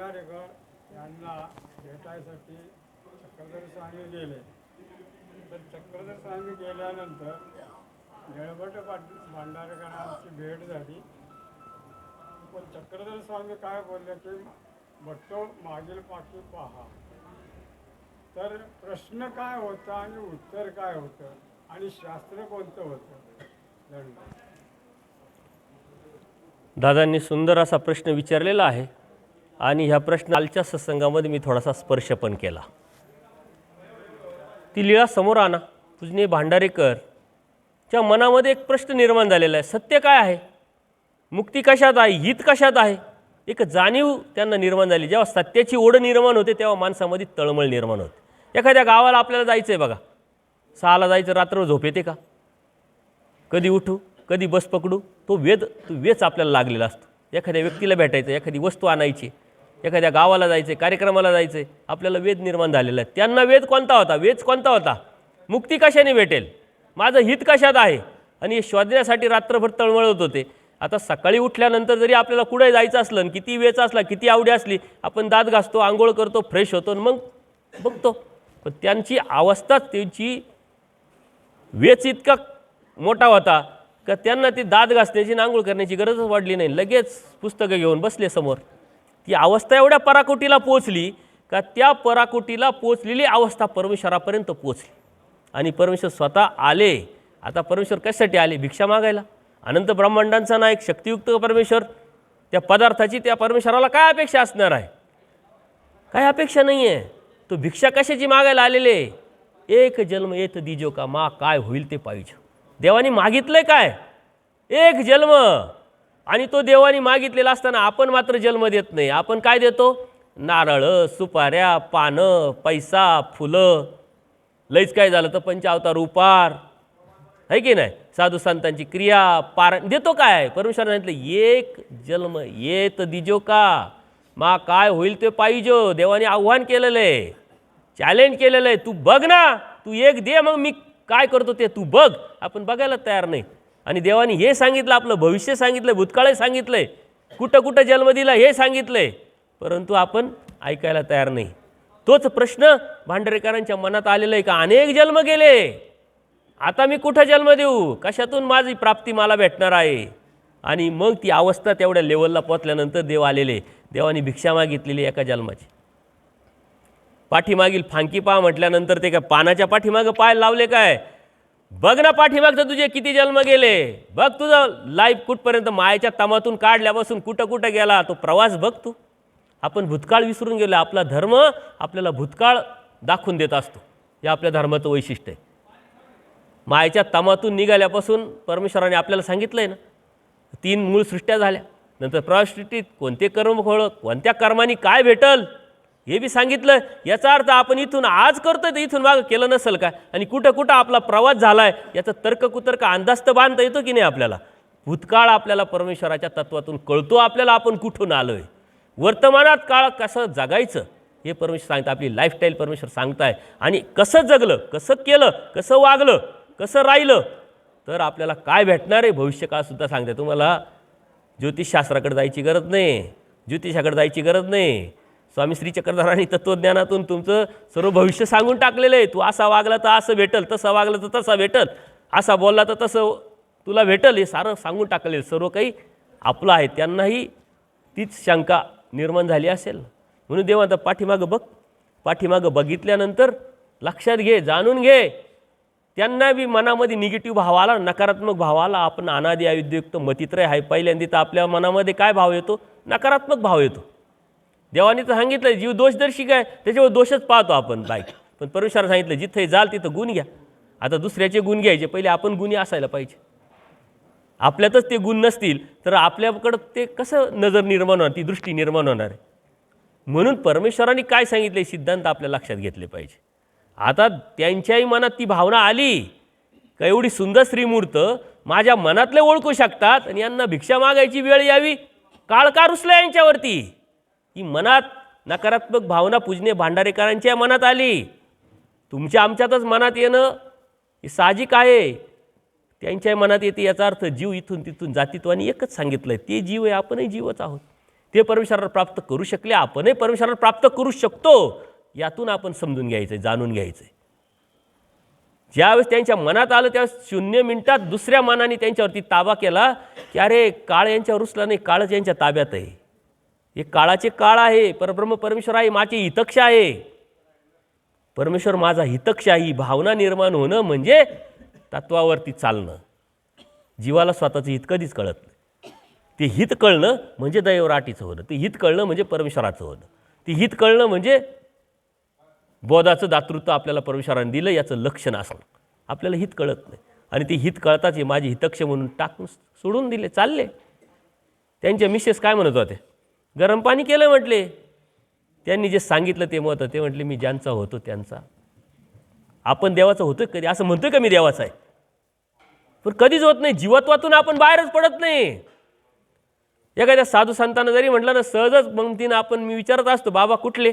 भांडारेकर यांना भेटायसाठी चक्रधर स्वामी गेले. तर चक्रधर स्वामी गेल्यानंतर निळबट पाटील भांडारेकरांची भेट झाली. पण चक्रधर स्वामी काय बोलले की भट्टो मागील पाठी पहा. तर प्रश्न काय होता आणि उत्तर काय होतं आणि शास्त्र कोणतं होतं? दादांनी सुंदर असा प्रश्न विचारलेला आहे. आणि ह्या प्रश्नालच्या सत्संगामध्ये मी थोडासा स्पर्श पण केला. ती लीळा समोर आणा. तुझने भांडारेकर च्या मनामध्ये एक प्रश्न निर्माण झालेला आहे. सत्य काय आहे? मुक्ती कशात आहे? हित कशात आहे? एक जाणीव त्यांना निर्माण झाली. जेव्हा सत्याची ओढ निर्माण होते तेव्हा माणसामध्ये तळमळ निर्माण होते. एखाद्या गावाला आपल्याला जायचं आहे बघा. सहाला जायचं रात्र झोप येते का? कधी उठू कधी बस पकडू? तो वेद तो वेच आपल्याला लागलेला असतो. एखाद्या व्यक्तीला भेटायचं एखादी वस्तू आणायची. एखाद्या गावाला जायचं कार्यक्रमाला जायचं आहे आपल्याला वेद निर्माण झालेला आहे. त्यांना वेद कोणता होता? वेद कोणता होता? मुक्ती कशाने भेटेल? माझं हित कशात आहे? आणि हे शोधण्यासाठी रात्रभर तळमळत होते. आता सकाळी उठल्यानंतर जरी आपल्याला कुठे जायचं असलं आणि किती वेच असला किती आवडी असली आपण दात घासतो आंघोळ करतो फ्रेश होतो आणि मग बघतो. पण त्यांची अवस्थाच त्यांची वेच इतका मोठा होता का त्यांना ती दात घासण्याची आंघोळ करण्याची गरजच वाढली नाही. लगेच पुस्तकं घेऊन बसले समोर. ती अवस्था एवढ्या पराकोटीला पोचली का त्या पराकोटीला पोचलेली अवस्था परमेश्वरापर्यंत पोचली आणि परमेश्वर स्वतः आले. आता परमेश्वर कशासाठी आले? भिक्षा मागायला. अनंत ब्रह्मांडांचा नायक शक्तियुक्त परमेश्वर. त्या पदार्थाची त्या परमेश्वराला काय अपेक्षा असणार आहे? काय अपेक्षा नाही आहे? तो भिक्षा कशाची मागायला आलेले एक जन्म येत दिजो का मा काय होईल ते पाहिजे. देवानी मागितलं काय? एक जन्म. आणि तो देवाने मागितलेला असताना आपण मात्र जन्म देत नाही. आपण काय देतो? नारळ सुपाऱ्या पानं पैसा फुलं. लईच काय झालं तर पंचावतार उपार. आहे की नाही? साधू संतांची क्रिया पार देतो काय? परमेश्वर सांगितलं एक जन्म येत दिजो का? मा काय होईल ते पाहिजे. देवाने आव्हान केलेलं आहे. चॅलेंज केलेलं आहे. तू बघ ना. तू एक दे मग मी काय करतो ते तू बघ. आपण बघायला तयार नाही. आणि देवाने हे सांगितलं आपलं भविष्य सांगितलं भूतकाळही सांगितलंय कुठं कुठं जन्म दिला हे सांगितलंय परंतु आपण ऐकायला तयार नाही. तोच प्रश्न भांडरेकरांच्या मनात आलेला आहे का? अनेक जन्म गेले. आता मी कुठं जन्म देऊ? कशातून माझी प्राप्ती मला भेटणार आहे? आणि मग ती अवस्था तेवढ्या लेवलला पोचल्यानंतर देव आलेले. देवाने भिक्षा मागितलेली एका जन्माची. पाठीमागील फांकी पहा म्हटल्यानंतर ते काय पानाच्या पाठीमागं पाय लावले काय? बघ ना पाठीमागचं तुझे किती जन्म गेले. बघ तुझं लाईफ कुठपर्यंत मायेच्या तमातून काढल्यापासून कुठं कुठं गेला तो प्रवास बघ तू. आपण भूतकाळ विसरून गेलो आपला धर्म आपल्याला भूतकाळ दाखवून देत असतो. हे आपल्या धर्माचं वैशिष्ट्य आहे. मायेच्या तमातून निघाल्यापासून परमेश्वराने आपल्याला सांगितलं आहे ना तीन मूळ सृष्ट्या झाल्या. नंतर प्रसृष्टीत कोणते कर्म खोळ कोणत्या कर्माने काय भेटल हे बी सांगितलं याचा अर्थ आपण इथून आज करतोय तर इथून मागं केलं नसेल काय आणि कुठं कुठं आपला प्रवास झाला आहे याचा तर्क कुतर्क अंदाज तर बांधता येतो की नाही आपल्याला? भूतकाळ आपल्याला परमेश्वराच्या तत्वातून कळतो आपल्याला आपण कुठून आलो आहे वर्तमानात काळ कसं जगायचं हे परमेश्वर सांगतं आपली लाईफस्टाईल परमेश्वर सांगताय. आणि कसं जगलं कसं केलं कसं वागलं कसं राहिलं तर आपल्याला काय भेटणार आहे भविष्यकाळसुद्धा सांगते. तुम्हाला ज्योतिषशास्त्राकडे जायची गरज नाही. ज्योतिषाकडे जायची गरज नाही. स्वामी श्री चक्रधरांनी तत्त्वज्ञानातून तुमचं सर्व भविष्य सांगून टाकलेलं आहे. तू असा वागला तर असं भेटल तसं वागलं तर तसा भेटल. असा बोलला तर तसं तुला भेटल हे सारं सांगून टाकलेलं. सर्व काही आपलं आहे. त्यांनाही तीच शंका निर्माण झाली असेल. म्हणून देवा आता पाठीमागं बघ. पाठीमागं बघितल्यानंतर लक्षात घे जाणून घे. त्यांना बी मनामध्ये निगेटिव्ह भाव आला नकारात्मक भाव आला. आपण अनादी आयुध्ययुक्त मतित्रय आहे. पहिल्यांदा तर आपल्या मनामध्ये काय भाव येतो? नकारात्मक भाव येतो. देवाने तर सांगितलं जीव दोषदर्शी काय? त्याच्यावर दोषच पाहतो आपण बाईक पण परमेश्वर सांगितलं जिथे जाल तिथं गुण घ्या. आता दुसऱ्याचे गुण घ्यायचे पहिले आपण गुन्हे असायला पाहिजे. आपल्यातच ते गुण नसतील तर आपल्याकडं ते कसं नजर निर्माण होणार ती दृष्टी निर्माण होणार आहे. म्हणून परमेश्वराने काय सांगितले सिद्धांत आपल्या लक्षात घेतले पाहिजे. आता त्यांच्याही मनात ती भावना आली का एवढी सुंदर श्रीमूर्त माझ्या मनातले ओळखू शकतात आणि यांना भिक्षा मागायची वेळ यावी? काळ का रुसला यांच्यावरती. ही मनात नकारात्मक भावना पूजने भांडारेकरांच्या मनात आली. तुमच्या आमच्यातच मनात येणं हे साहजिक आहे. त्यांच्या मनात येते याचा अर्थ जीव इथून तिथून जातीत्वाने एकच सांगितलं आहे ते जीव आहे आपणही जीवच आहोत. ते परमेश्वराला प्राप्त करू शकले आपणही परमेश्वराला प्राप्त करू शकतो. यातून आपण समजून घ्यायचं आहे जाणून घ्यायचं आहे ज्यावेळेस त्यांच्या मनात आलं त्यावेळेस शून्य मिनिटात दुसऱ्या मनाने त्यांच्यावरती ताबा केला की अरे काळ यांच्यावर रुसला नाही काळच यांच्या ताब्यात आहे. हे काळाचे काळ आहे परब्रह्म परमेश्वर आहे माझे हितक्ष आहे. परमेश्वर माझा हितक्ष आहे ही भावना निर्माण होणं म्हणजे तत्वावरती चालणं. जीवाला स्वतःचं हित कधीच कळत नाही. ते हित कळणं म्हणजे दैवराटीचं होणं. ते हित कळणं म्हणजे परमेश्वराचं होणं. ते हित कळणं म्हणजे बोधाचं दातृत्व आपल्याला परमेश्वराने दिलं याचं लक्षण असणं. आपल्याला हित कळत नाही. आणि ते हित कळताच हे माझे हितक्ष म्हणून टाकून सोडून दिले चालले. त्यांच्या मिसेस काय म्हणत होते? गरम पाणी केलं म्हटले. त्यांनी जे सांगितलं ते मत ते म्हटले मी ज्यांचा होतो त्यांचा. आपण देवाचा होतं कधी? असं म्हणतोय का मी देवाचा आहे? पण कधीच होत नाही. जीवत्वातून आपण बाहेरच पडत नाही. एखाद्या साधू संतांना जरी म्हटलं ना सहजच पंक्तीनं आपण मी विचारत असतो बाबा कुठले?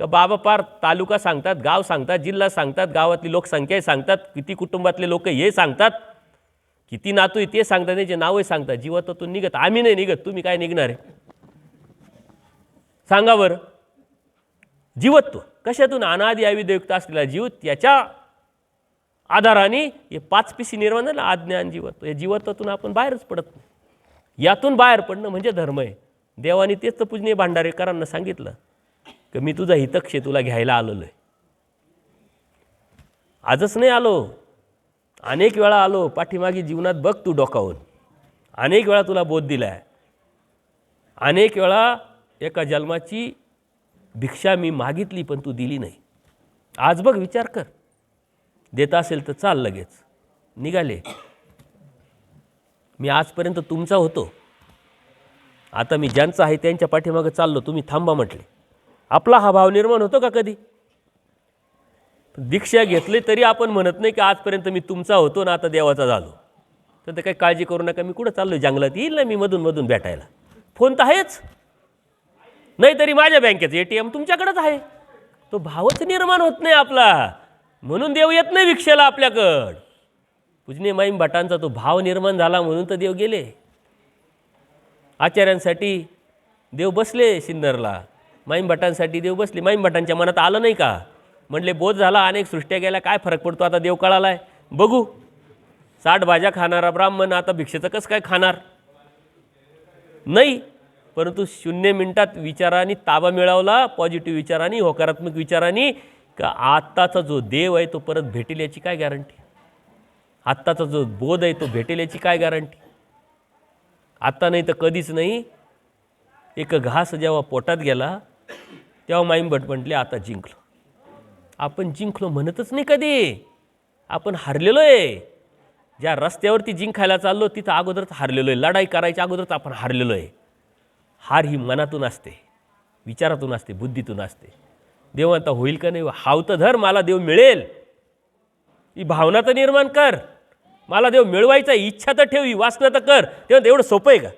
का बाबा पार तालुका सांगतात गाव सांगतात जिल्हा सांगतात गावातली लोकसंख्या सांगतात किती कुटुंबातले लोक हे सांगतात किती नातू आहे ते सांगतात त्याचे नावही सांगतात जीवत्वातून निघत आम्ही नाही निघत तुम्ही काय निघणार आहे? सांगा बरं. जीवत्व. कशातून अनादि अविदयुक्त असलेला जीव त्याच्या आधाराने हे पाच पिशी निर्माण झालं आज्ञान जीवत्व. या जीवत्वातून आपण बाहेरच पडत नाही. यातून बाहेर पडणं म्हणजे धर्म आहे. देवाने तेच तर पूजनीय भांडारेकरांना सांगितलं की मी तुझा हितक्षे तुला घ्यायला आलेलो आहे. आजच नाही आलो. अनेक वेळा आलो. पाठीमागे जीवनात बघ तू डोकावून. अनेक वेळा तुला बोध दिला आहे अनेक वेळा एका जन्माची भिक्षा मी मागितली पण तू दिली नाही. आज बघ विचार कर. देत असेल तर चाल लगेच. निघाले. मी आजपर्यंत तुमचा होतो. आता मी ज्यांचा आहे त्यांच्या पाठीमागं चाललो तुम्ही थांबा म्हटले. आपला हा भाव निर्माण होतो का कधी? दीक्षा घेतली तरी आपण म्हणत नाही की आजपर्यंत मी तुमचा होतो ना आता देवाचा झालो. तर ते काही काळजी करू नका मी कुठं चाललो जंगलात येईल ना मी मधून मधून भेटायला. फोन तर आहेच. नाही तरी माझ्या बँकेचं ए टी एम तुमच्याकडेच आहे. तो भावच निर्माण होत नाही आपला. म्हणून देव येत नाही भिक्षेला आपल्याकडं. पूजने माईम भटांचा तो भाव निर्माण झाला म्हणून तर देव गेले. आचार्यांसाठी देव बसले सिन्नरला. माईम भटांसाठी देव बसले. माईम भटांच्या मनात आलं नाही का? म्हणले बोध झाला अनेक सृष्ट्या गेल्या काय फरक पडतो? आता देव कळाला आहे बघू. साठ भाज्या खाणारा ब्राह्मण आता भिक्षेचं कसं काय खाणार? नाही. परंतु शून्य मिनिटात विचाराने ताबा मिळवला पॉझिटिव्ह विचारांनी होकारात्मक विचारांनी का आत्ताचा जो देव आहे तो परत भेटेल याची काय गॅरंटी आत्ताचा जो बोध आहे तो भेटेल याची काय गॅरंटी आत्ता नाही तर कधीच नाही. एक घास जेव्हा पोटात गेला तेव्हा माईम भट म्हटले आता जिंकलो. आपण जिंकलो म्हणतच नाही कधी. आपण हारलेलो आहे ज्या रस्त्यावरती जिंकायला चाललो तिथं अगोदरच हारलेलो आहे लढाई करायच्या अगोदरच आपण हारलेलो आहे हार ही मनातून असते विचारातून असते बुद्धीतून असते. देव आता होईल का नाही? हाव तर धर मला देव मिळेल. ही भावना तर निर्माण कर. मला देव मिळवायचा इच्छा तर ठेव ही वासना तर कर. तेव्हा एवढं सोपं आहे का?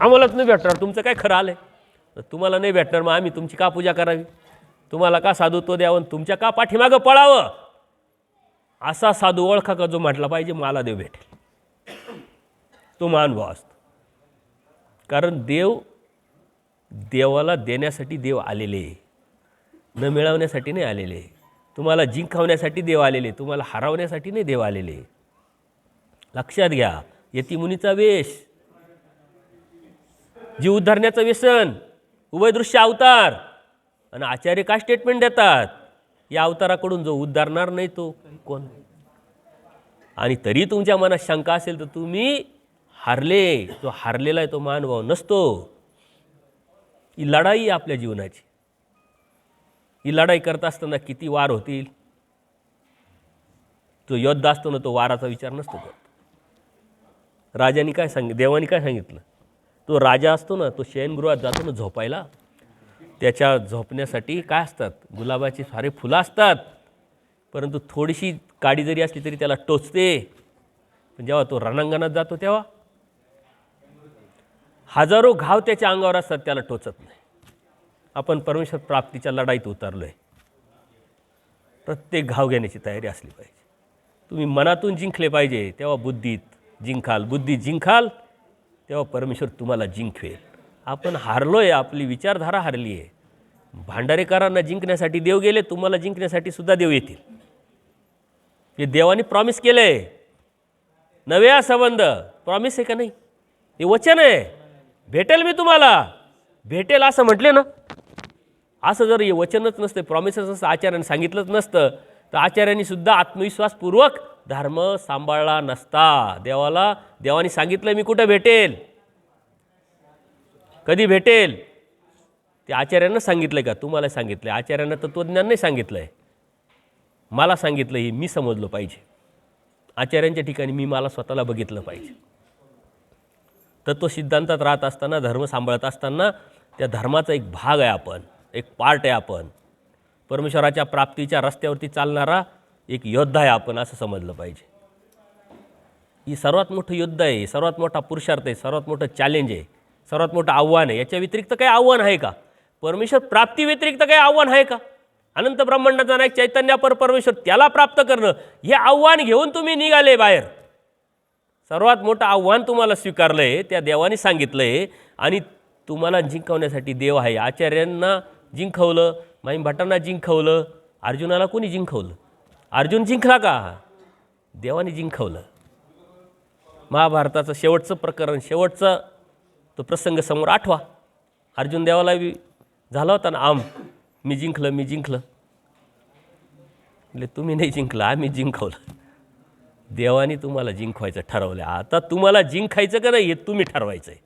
आम्हालाच नाही भेटणार तुमचं काय खरं आलं आहे तुम्हाला नाही भेटणार मग आम्ही तुमची का पूजा करावी? तुम्हाला का साधुत्व द्यावं? तुमच्या का पाठीमागं पळावं? असा साधू ओळखा का जो म्हटला पाहिजे मला देव भेटेल. तो महानुभव असतो. कारण देव देवाला देण्यासाठी देव आलेले न मिळवण्यासाठी नाही आलेले तुम्हाला जिंकवण्यासाठी देव आलेले तुम्हाला हरवण्यासाठी नाही देव आलेले लक्षात घ्या यतिमुनीचा वेश जीव उद्धारण्याचं व्यसन उभयदृश्य अवतार आणि आचार्य काय स्टेटमेंट देतात? या अवताराकडून जो उद्धारणार नाही तो कोण? आणि तरी तुमच्या मनात शंका असेल तर तुम्ही हारले जो हारलेला आहे तो महानुभाव नसतो. ही लढाई आपल्या जीवनाची. ही लढाई करत असताना किती वार होतील? जो योद्धा असतो ना तो वाराचा विचार नसतो करत. राजाने काय सांग देवाने काय सांगितलं? तो राजा असतो ना तो शयनगृहात जातो ना झोपायला. त्याच्या झोपण्यासाठी काय असतात? गुलाबाची सारे फुलं असतात. परंतु थोडीशी काडी जरी असली तरी त्याला टोचते. पण जेव्हा तो रणांगणात जातो तेव्हा हजारो घाव त्याच्या अंगावर असतात त्याला टोचत नाही. आपण परमेश्वर प्राप्तीच्या लढाईत उतरलो आहे प्रत्येक घाव घेण्याची तयारी असली पाहिजे. तुम्ही मनातून जिंकले पाहिजे तेव्हा बुद्धीत जिंकाल. बुद्धी जिंकाल तेव्हा परमेश्वर तुम्हाला जिंकवेल. आपण हारलो आहे आपली विचारधारा हारली आहे भांडारेकरांना जिंकण्यासाठी देव गेले तुम्हाला जिंकण्यासाठी सुद्धा देव येतील. हे देवाने प्रॉमिस केलं आहे नव्या संबंध. प्रॉमिस आहे का नाही? हे वचन आहे. भेटेल मी तुम्हाला. भेटेल असं म्हटले ना. असं जर हे वचनच नसतं प्रॉमिसच नसतं आचार्याने सांगितलंच नसतं तर आचार्यांनी सुद्धा आत्मविश्वासपूर्वक धर्म सांभाळला नसता. देवाला देवाने सांगितलं मी कुठं भेटेल? कधी भेटेल? ते आचार्यांना सांगितलं का? तुम्हाला सांगितलं आचार्यांना तत्त्वज्ञान नाही सांगितलं आहे मला सांगितलं हे मी समजलं पाहिजे. आचार्यांच्या ठिकाणी मी मला स्वतःला बघितलं पाहिजे. तत्व सिद्धांतात राहत असताना धर्म सांभाळत असताना त्या धर्माचा एक भाग आहे आपण एक पार्ट आहे आपण. परमेश्वराच्या प्राप्तीच्या रस्त्यावरती चालणारा एक योद्धा आहे आपण असं समजलं पाहिजे. ही सर्वात मोठं युद्ध आहे सर्वात मोठा पुरुषार्थ आहे सर्वात मोठं चॅलेंज आहे सर्वात मोठं आव्हान आहे. याच्या व्यतिरिक्त काही आव्हान आहे का? परमेश्वर प्राप्ती व्यतिरिक्त काही आव्हान आहे का? अनंत ब्रह्मांडाचा नायक चैतन्यापर परमेश्वर त्याला प्राप्त करणं हे आव्हान घेऊन तुम्ही निघाले बाहेर. सर्वात मोठं आव्हान तुम्हाला स्वीकारलं आहे त्या देवाने सांगितलं आहे आणि तुम्हाला जिंकवण्यासाठी देव आहे. आचार्यांना जिंकवलं माई भटांना जिंकवलं अर्जुनाला कोणी जिंकवलं? अर्जुन जिंकला का? देवाने जिंकवलं. महाभारताचं शेवटचं प्रकरण शेवटचं तो प्रसंग समोर आठवा. अर्जुन देवाला बी झाला होता ना आम मी जिंकलं मी जिंकलं. म्हणजे तुम्ही नाही जिंकलं आम्ही जिंकवलं. देवाने तुम्हाला जिंकवायचं ठरवलं. आता तुम्हाला जिंकायचं का नाही हे तुम्ही ठरवायचं आहे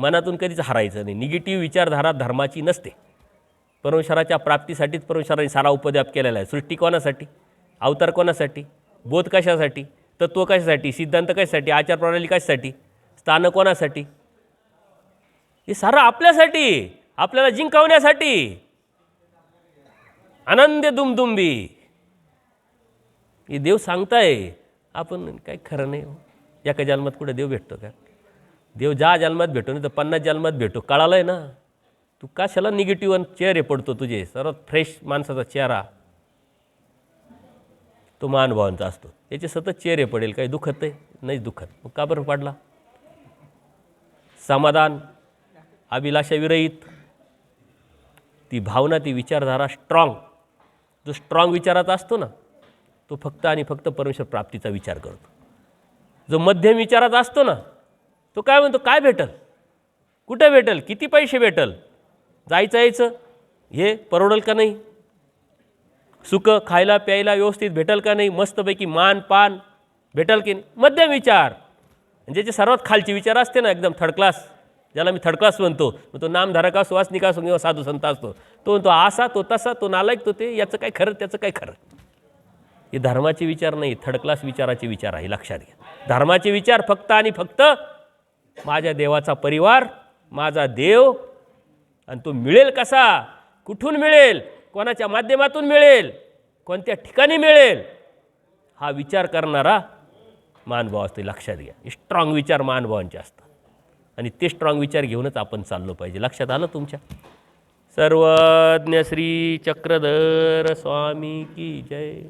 मनातून कधीच हरायचं नाही. निगेटिव्ह विचारधारा धर्माची नसते. परमेश्वराच्या प्राप्तीसाठीच परमेश्वराने सारा उपद्याप केलेला आहे. सृष्टी कोणासाठी? अवतार कोणासाठी? बोध कशासाठी? तत्व कशासाठी? सिद्धांत कशासाठी? आचारप्रणाली कशासाठी? स्थानं कोणासाठी? हे सारं आपल्यासाठी आपल्याला जिंकवण्यासाठी. आनंद दुमदुंबी. हे देव सांगताय आपण काय खरं नाही हो. एका जन्मात कुठे देव भेटतो का? देव ज्या जन्मात भेटतो नाही तर पन्नास जन्मात भेटतो कळालं आहे ना? तू कशाला निगेटिव्ह चेहरे पडतो तुझे? सर्वात फ्रेश माणसाचा चेहरा. तो महानुभावांचा असतो. याचे सतत चेहरे पडेल काही दुखत आहे नाही दुखत. मग का बरं पडला? समाधान अभिलाषाविरहित ती भावना ती विचारधारा स्ट्रॉंग जो स्ट्रॉंग विचाराचा असतो ना तो फक्त आणि फक्त परमेश्वर प्राप्तीचा विचार करतो. जो मध्यम विचाराचा असतो ना तो काय म्हणतो काय भेटल? कुठं भेटल? किती पैसे भेटल? जायचं यायचं? हे परवडल का नाही? सुख खायला प्यायला व्यवस्थित भेटल का नाही? मस्तपैकी मान पान भेटल की नाही? मध्यम विचार. म्हणजे ज्याचे सर्वात खालचे विचार असते ना एकदम थर्ड क्लास ज्याला मी थर्ड क्लास म्हणतो मग तो नामधारक असो वासनिक असो किंवा साधू संत असतो तो म्हणतो असा तो तसा तो नालायक तो ते याचं काय खरं त्याचं काय खरं? हे धर्माचे विचार नाही थर्ड क्लास विचाराचे विचार आहे लक्षात घ्या. धर्माचे विचार फक्त आणि फक्त माझ्या देवाचा परिवार माझा देव आणि तो मिळेल कसा? कुठून मिळेल? कोणाच्या माध्यमातून मिळेल? कोणत्या ठिकाणी मिळेल? हा विचार करणारा मानभाव असतो लक्षात घ्या. स्ट्रॉंग विचार मानभावांचे असतात. आणि ते स्ट्रॉंग विचार घेऊनच आपण चाललो पाहिजे. लक्षात आलं तुमच्या? सर्वज्ञ श्री चक्रधर स्वामी की जय.